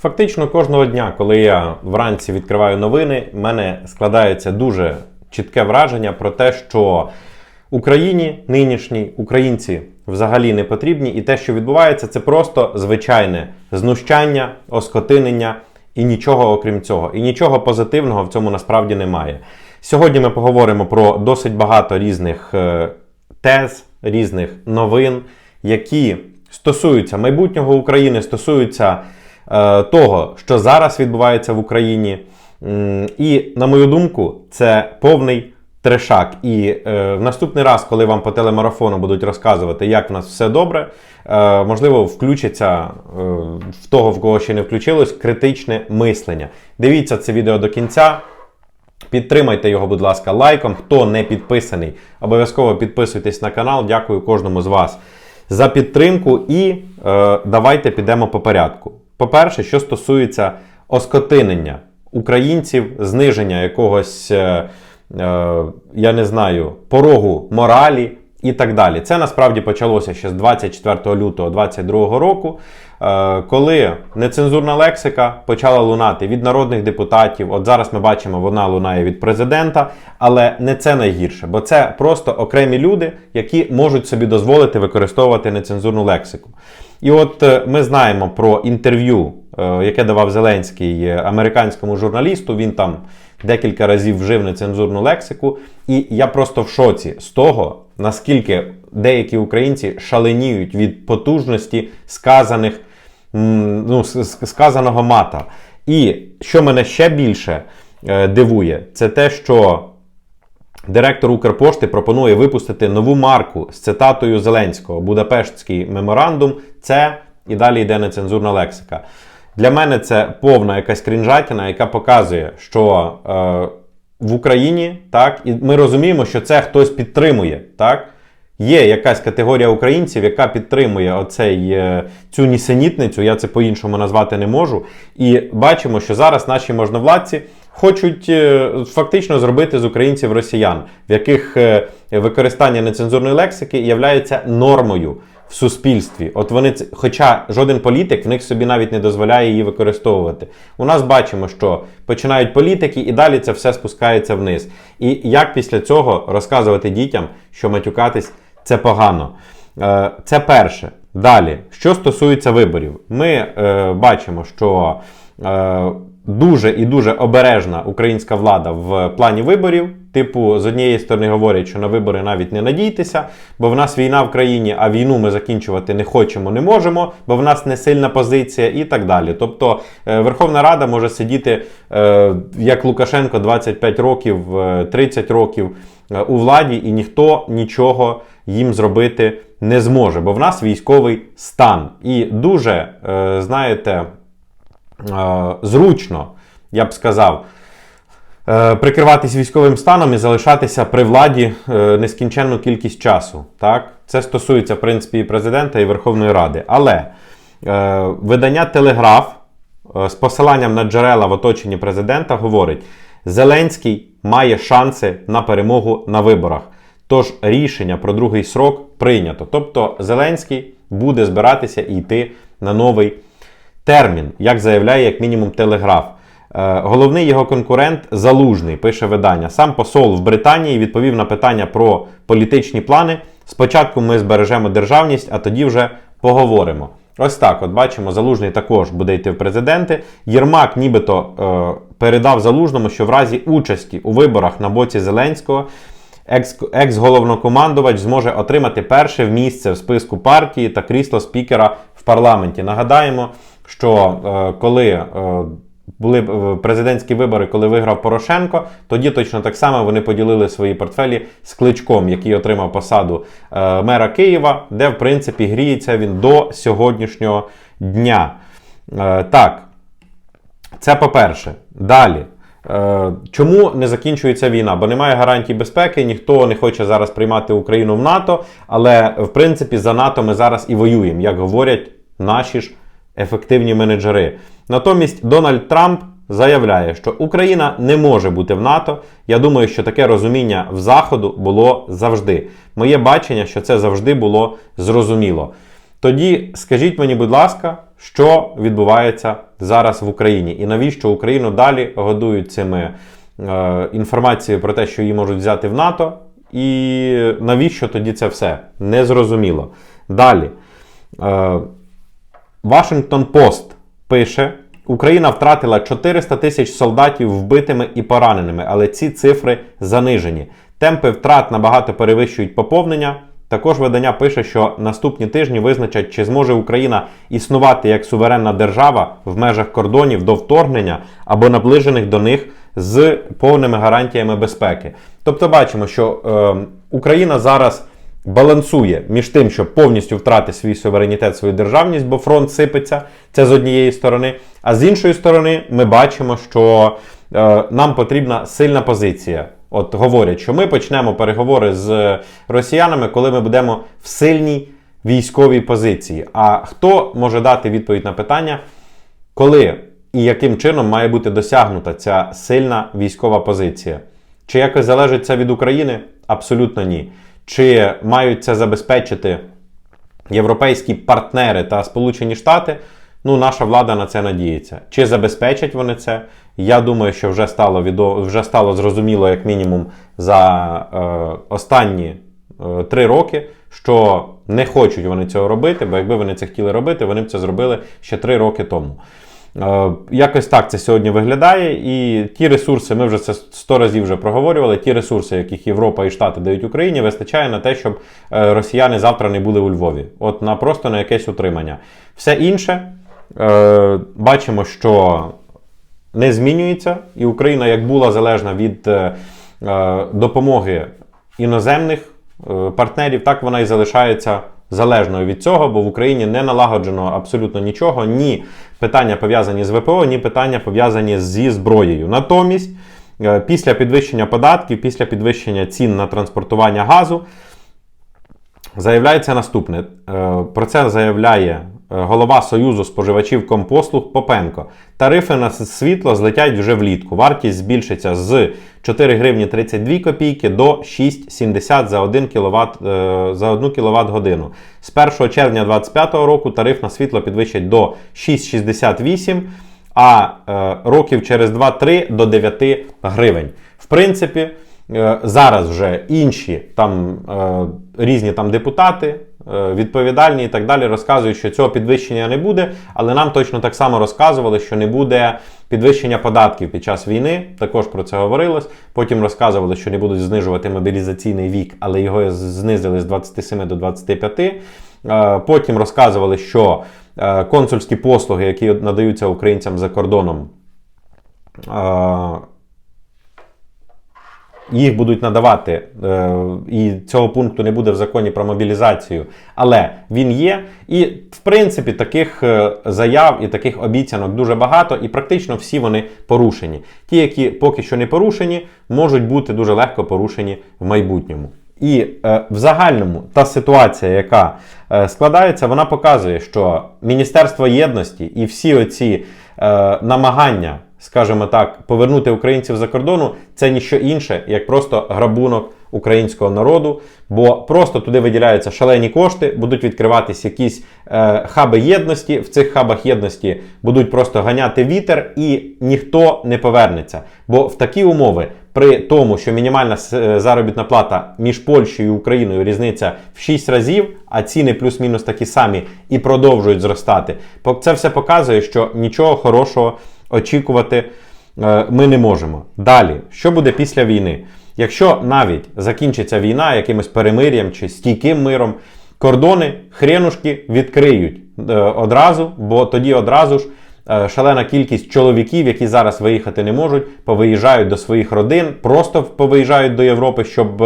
Фактично кожного дня, коли я вранці відкриваю новини, в мене складається дуже чітке враження про те, що Україні нинішній українці взагалі не потрібні, і те, що відбувається, це просто звичайне знущання, оскотинення і нічого окрім цього. І нічого позитивного в цьому насправді немає. Сьогодні ми поговоримо про досить багато різних е, тез, різних новин, які стосуються майбутнього України, стосуються того, що зараз відбувається в Україні. І, на мою думку, це повний трешак. І е, в наступний раз, коли вам по телемарафону будуть розказувати, як в нас все добре, е, можливо, включиться е, в того, в кого ще не включилось, критичне мислення. Дивіться це відео до кінця. Підтримайте його, будь ласка, лайком. Хто не підписаний, обов'язково підписуйтесь на канал. Дякую кожному з вас за підтримку. І е, давайте підемо по порядку. По-перше, що стосується оскотинення українців, зниження якогось, е, е, я не знаю, порогу моралі. І так далі. Це насправді почалося ще з 24 лютого 2022 року, коли нецензурна лексика почала лунати від народних депутатів. От зараз ми бачимо, вона лунає від президента, але не це найгірше, бо це просто окремі люди, які можуть собі дозволити використовувати нецензурну лексику. І от е, ми знаємо про інтерв'ю, е, яке давав Зеленський е, американському журналісту. Він там декілька разів вжив нецензурну лексику, і я просто в шоці з того, наскільки деякі українці шаленіють від потужності сказаних, ну, сказаного мата. І що мене ще більше е, дивує, це те, що Директор Укрпошти пропонує випустити нову марку з цитатою Зеленського Будапештський меморандум. Це і далі йде нецензурна лексика. Для мене це повна якась крінжатіна, яка показує, що е, в Україні так, і ми розуміємо, що це хтось підтримує. так. Є якась категорія українців, яка підтримує оцей, е, цю нісенітницю, я це по-іншому назвати не можу. І бачимо, що зараз наші можновладці хочуть е, фактично зробити з українців росіян, в яких е, використання нецензурної лексики є нормою в суспільстві. От вони хоча жоден політик в них собі навіть не дозволяє її використовувати. У нас бачимо, що починають політики, і далі це все спускається вниз. І як після цього розказувати дітям, що матюкатись це погано. Е, Це перше. Далі, що стосується виборів, ми е, бачимо, що е, дуже і дуже обережна українська влада в плані виборів. Типу, з однієї сторони говорять, що на вибори навіть не надійтеся, бо в нас війна в країні, а війну ми закінчувати не хочемо, не можемо, бо в нас не сильна позиція і так далі. Тобто е, Верховна Рада може сидіти е, як Лукашенко 25 років, е, 30 років у владі, і ніхто нічого їм зробити не зможе, бо в нас військовий стан. І дуже, е, знаєте, е, зручно, я б сказав, е, прикриватись військовим станом і залишатися при владі е, нескінченну кількість часу. Так? Це стосується, в принципі, і президента, і Верховної Ради. Але е, видання Телеграф е, з посиланням на джерела в оточенні президента говорить: Зеленський має шанси на перемогу на виборах. Тож рішення про другий срок прийнято. Тобто Зеленський буде збиратися і йти на новий термін, як заявляє як мінімум Телеграф. Е, Головний його конкурент Залужний пише видання. Сам посол в Британії відповів на питання про політичні плани. Спочатку ми збережемо державність, а тоді вже поговоримо. Ось так, от бачимо, Залужний також буде йти в президенти. Єрмак нібито е, передав Залужному, що в разі участі у виборах на боці Зеленського екс- екс-головнокомандувач зможе отримати перше місце в списку партії та крісло спікера в парламенті. Нагадаємо, що е, коли е, були президентські вибори, коли виграв Порошенко, тоді точно так само вони поділили свої портфелі з кличком, який отримав посаду е, мера Києва, де в принципі гріється він до сьогоднішнього дня. Е, так, це по-перше. Далі. Е, Чому не закінчується війна? Бо немає гарантій безпеки, ніхто не хоче зараз приймати Україну в НАТО, але в принципі за НАТО ми зараз і воюємо, як говорять наші ж ефективні менеджери. Натомість Дональд Трамп заявляє, що Україна не може бути в НАТО. Я думаю, що таке розуміння в Заходу було завжди. Моє бачення, що це завжди було зрозуміло. Тоді скажіть мені, будь ласка, що відбувається зараз в Україні, і навіщо Україну далі годують цими е, інформацією про те, що її можуть взяти в НАТО, і навіщо тоді це все? Незрозуміло. Далі. Е, Вашингтон Пост пише: Україна втратила 400 тисяч солдатів вбитими і пораненими, але ці цифри занижені. Темпи втрат набагато перевищують поповнення. Також видання пише, що наступні тижні визначать, чи зможе Україна існувати як суверенна держава в межах кордонів до вторгнення або наближених до них з повними гарантіями безпеки. Тобто, бачимо, що е, Україна зараз балансує між тим, щоб повністю втрати свій суверенітет, свою державність, бо фронт сипеться. Це з однієї сторони. А з іншої сторони, ми бачимо, що е, нам потрібна сильна позиція. От говорять, що ми почнемо переговори з росіянами, коли ми будемо в сильній військовій позиції. А хто може дати відповідь на питання, коли і яким чином має бути досягнута ця сильна військова позиція? Чи якось залежить це від України? Абсолютно ні. Чи мають це забезпечити європейські партнери та Сполучені Штати? Ну, наша влада на це надіється. Чи забезпечать вони це? Я думаю, що вже стало відо... вже стало зрозуміло, як мінімум, за е, останні е, три роки, що не хочуть вони цього робити, бо якби вони це хотіли робити, вони б це зробили ще три роки тому. Е, Якось так це сьогодні виглядає, і ті ресурси, ми вже це сто разів вже проговорювали. Ті ресурси, яких Європа і Штати дають Україні, вистачає на те, щоб е, росіяни завтра не були у Львові. От на просто на якесь утримання. Все інше е, бачимо, що не змінюється, і Україна, як була залежна від допомоги іноземних партнерів, так вона і залишається залежною від цього, бо в Україні не налагоджено абсолютно нічого, ні питання пов'язані з ВПО, ні питання пов'язані зі зброєю. Натомість, е, після підвищення податків, після підвищення цін на транспортування газу, заявляється наступне. Е, Про це заявляє голова Союзу споживачів компослуг Попенко. Тарифи на світло злетять вже влітку. Вартість збільшиться з 4 гривні 32 копійки до 6,70 за 1 кВт, за 1 кВт годину. З 1 червня 2025 року тариф на світло підвищать до 6,68, а е, років через 2-3 до 9 гривень. В принципі, е, зараз вже інші там е, різні там депутати. Е, Відповідальні і так далі розказують, що цього підвищення не буде, але нам точно так само розказували, що не буде підвищення податків під час війни. Також про це говорилось. Потім розказували, що не будуть знижувати мобілізаційний вік, але його знизили з 27 до 25. Е, Потім розказували, що е, консульські послуги, які надаються українцям за кордоном, їх будуть надавати, е, і цього пункту не буде в законі про мобілізацію, але він є. І, в принципі, таких е, заяв і таких обіцянок дуже багато, і практично всі вони порушені. Ті, які поки що не порушені, можуть бути дуже легко порушені в майбутньому. І е, в загальному та ситуація, яка е, складається, вона показує, що Міністерство єдності і всі оці е, намагання, скажімо так, повернути українців за кордону, це ніщо інше, як просто грабунок українського народу, бо просто туди виділяються шалені кошти, будуть відкриватись якісь е, хаби єдності. В цих хабах єдності будуть просто ганяти вітер, і ніхто не повернеться. Бо в такі умови. При тому, що мінімальна е, заробітна плата між Польщею і Україною різниця в 6 разів, а ціни плюс-мінус такі самі і продовжують зростати. Це все показує, що нічого хорошого очікувати е, ми не можемо. Далі, що буде після війни? Якщо навіть закінчиться війна якимось перемир'ям чи стійким миром, кордони хренушки відкриють е, одразу, бо тоді одразу ж. Е, шалена кількість чоловіків, які зараз виїхати не можуть, повиїжджають до своїх родин, просто повиїжджають до Європи, щоб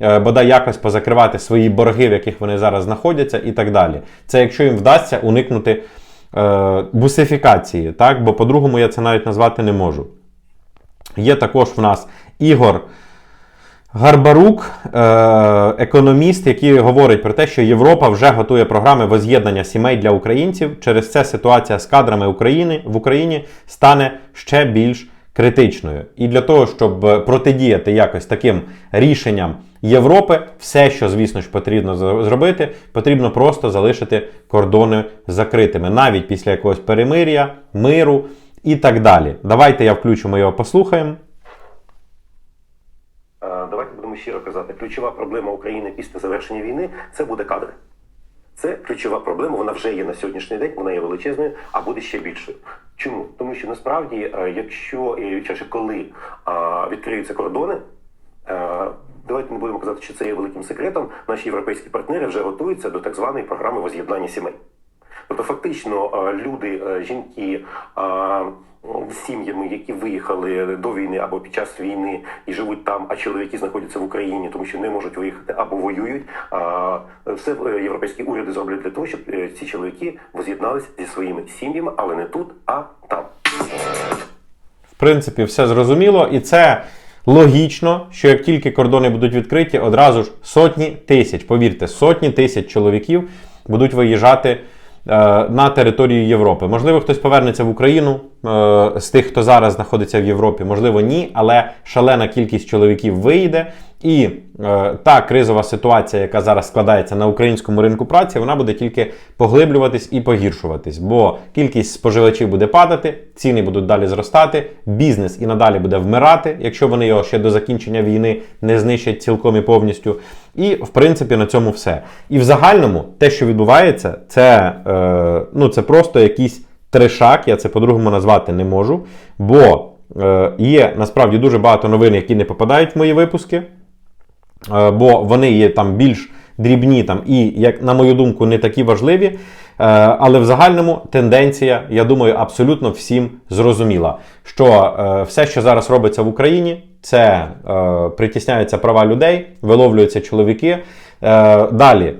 бодай якось позакривати свої борги, в яких вони зараз знаходяться, і так далі. Це якщо їм вдасться уникнути е, бусифікації, так? бо по-другому я це навіть назвати не можу. Є також в нас Ігор. Гарбарук, е, економіст, який говорить про те, що Європа вже готує програми воз'єднання сімей для українців. Через це ситуація з кадрами України в Україні стане ще більш критичною. І для того, щоб е, протидіяти якось таким рішенням Європи, все, що, звісно ж, потрібно зробити, потрібно просто залишити кордони закритими, навіть після якогось перемир'я, миру і так далі. Давайте я включу, ми його послухаємо. Е, Давайте будемо щиро казати. Ключова проблема України після завершення війни це буде кадри. Це ключова проблема. Вона вже є на сьогоднішній день. Вона є величезною, а буде ще більшою. Чому? Тому що насправді, е, якщо чаще коли відкриються кордони. е, Давайте не будемо казати, що це є великим секретом. Наші європейські партнери вже готуються до так званої програми воз'єднання сімей. Тобто, фактично, е, люди, е, жінки е, сім'ями, які виїхали до війни або під час війни і живуть там, а чоловіки знаходяться в Україні, тому що не можуть виїхати або воюють. а, Все європейські уряди зроблять для того, щоб ці чоловіки воз'єдналися зі своїми сім'ями, але не тут, а там. В принципі, все зрозуміло, і це логічно, що як тільки кордони будуть відкриті, одразу ж сотні тисяч, повірте, сотні тисяч чоловіків будуть виїжджати на територію Європи. Можливо, хтось повернеться в Україну е, з тих, хто зараз знаходиться в Європі, можливо, ні, але шалена кількість чоловіків виїде. І е, та кризова ситуація, яка зараз складається на українському ринку праці, вона буде тільки поглиблюватись і погіршуватись, бо кількість споживачів буде падати, ціни будуть далі зростати, бізнес і надалі буде вмирати, якщо вони його ще до закінчення війни не знищать цілком і повністю. І в принципі на цьому все. І в загальному те, що відбувається, це, е, ну, це просто якийсь трешак, я це по-другому назвати не можу. Бо е, є насправді дуже багато новин, які не попадають в мої випуски. Е, бо вони є там більш дрібні там, і, як на мою думку, не такі важливі. Е, Але в загальному тенденція, я думаю, абсолютно всім зрозуміла, що е, все, що зараз робиться в Україні, це притісняються права людей, виловлюються чоловіки. Далі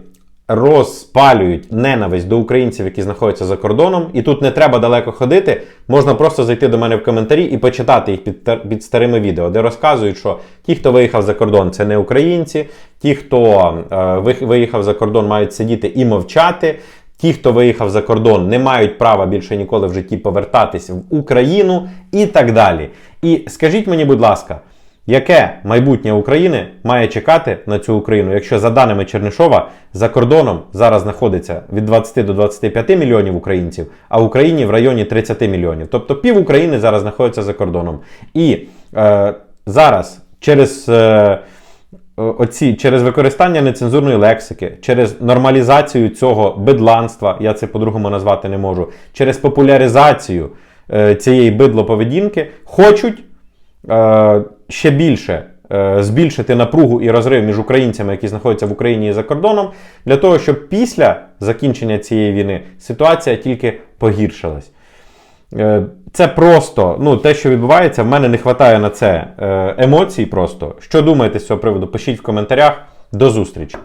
розпалюють ненависть до українців, які знаходяться за кордоном. І тут не треба далеко ходити. Можна просто зайти до мене в коментарі і почитати їх під, під старими відео, де розказують, що ті, хто виїхав за кордон, це не українці, ті, хто е, виїхав за кордон, мають сидіти і мовчати. Ті, хто виїхав за кордон, не мають права більше ніколи в житті повертатись в Україну і так далі. І скажіть мені, будь ласка, яке майбутнє України має чекати на цю Україну, якщо за даними Чернишова за кордоном зараз знаходиться від 20 до 25 мільйонів українців, а в Україні в районі 30 мільйонів. Тобто пів України зараз знаходиться за кордоном. І е, зараз через. Е, оці через використання нецензурної лексики, через нормалізацію цього бедланства, я це по-другому назвати не можу, через популяризацію е, цієї бидлоповедінки, хочуть е, ще більше е, збільшити напругу і розрив між українцями, які знаходяться в Україні і за кордоном, для того, щоб після закінчення цієї війни ситуація тільки погіршилась. Е, Це просто ну, те, що відбувається, в мене не вистачає на це е, емоцій просто. Що думаєте з цього приводу? Пишіть в коментарях. До зустрічі!